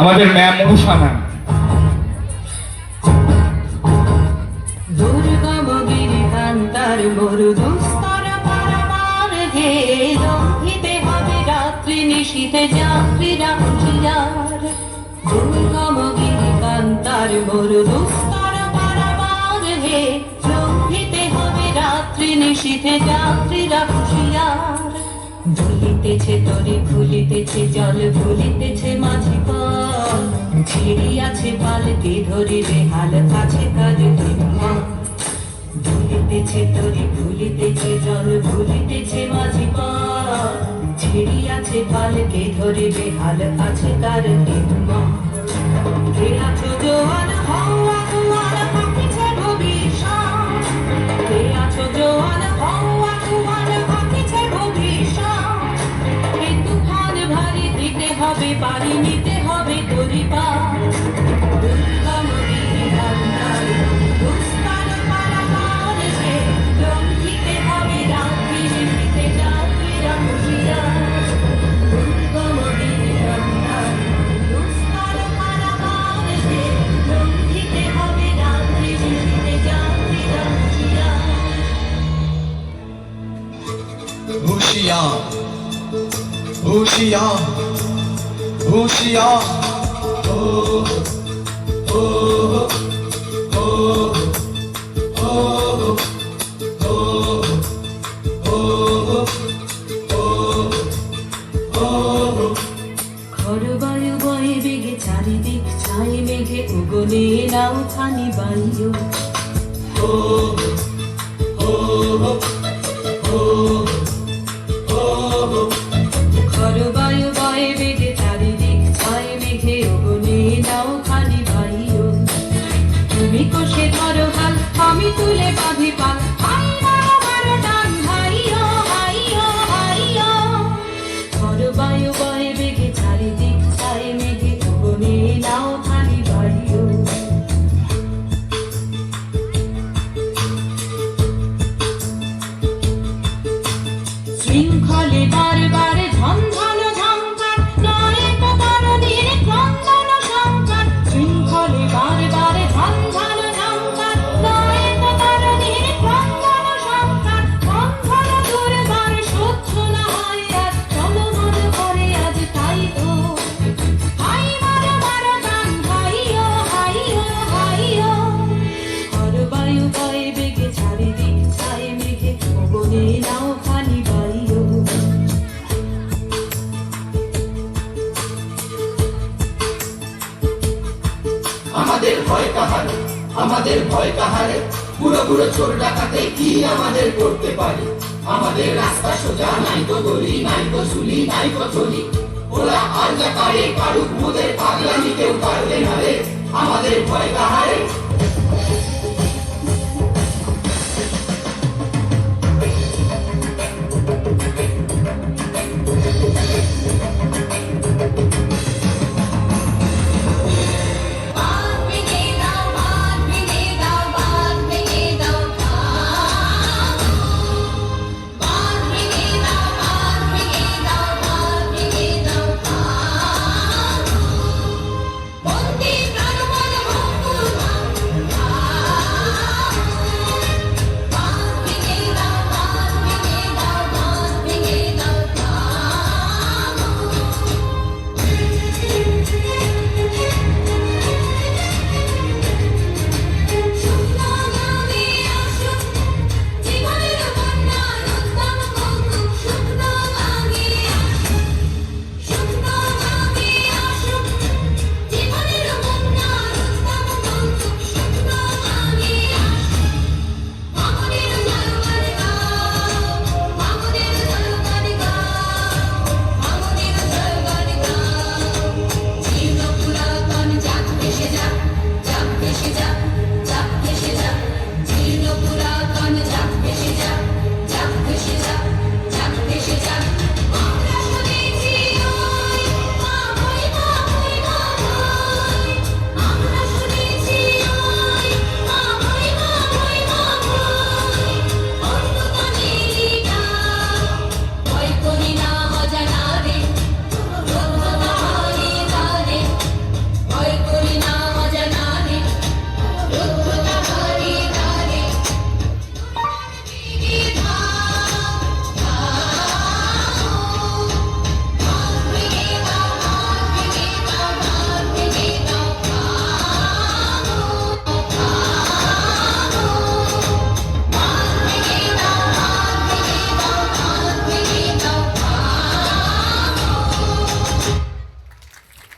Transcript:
আমাদের ম্যাম লঙ্ঘিতে হবে রাত্রি নিশীথে যাত্রীরা হুঁশিয়ার দুলিতেছে তরি, ফুলিতেছে জল ভুলিতেছে মাঝি পথ। ছিড়িয়াছে পালকি ধরিবে হাল কাছে দিনমা দুলিতেছে তরি, ফুলিতেছে জল ভুলিতেছে মাঝি পথ। ছিড়িয়াছে পালকি ধরিবে হাল কাছে কার কে আছো জোয়ান হওয়া পানি নিতে হবে পরিবার দুর্গম গিরিরান্নার রাত্রি নিশীথে যাত্রীরা হুঁশিয়ার। হুশিয়ার হুশিয়ার হুশিয়ার খরবায়ু বয়ে বেগে, চারিদিক ছাই মেঘে উগনে নাও খানি বায়ু। খরবায়ু তুমি কষে ধরো হাল, আমি তুলে বাঁধি পাল খরবায়ু বয়ে বেগে চারিদিক ছাই মেঘে উগনে নাও খানি বায়ু শৃঙ্খলে বারবার কাহারে? আমাদের ভয় কাহারে? বুড়ো বুড়ো চোর ডাকাতে কি আমাদের করতে পারে? আমাদের রাস্তা সোজা নাই তো গলি, নাই তো চুলি, নাই তো চলি ওরা আর যা পারে পারুক মোদের পাগলামি কেউ পারবে না রে। আমাদের ভয় কাহারে?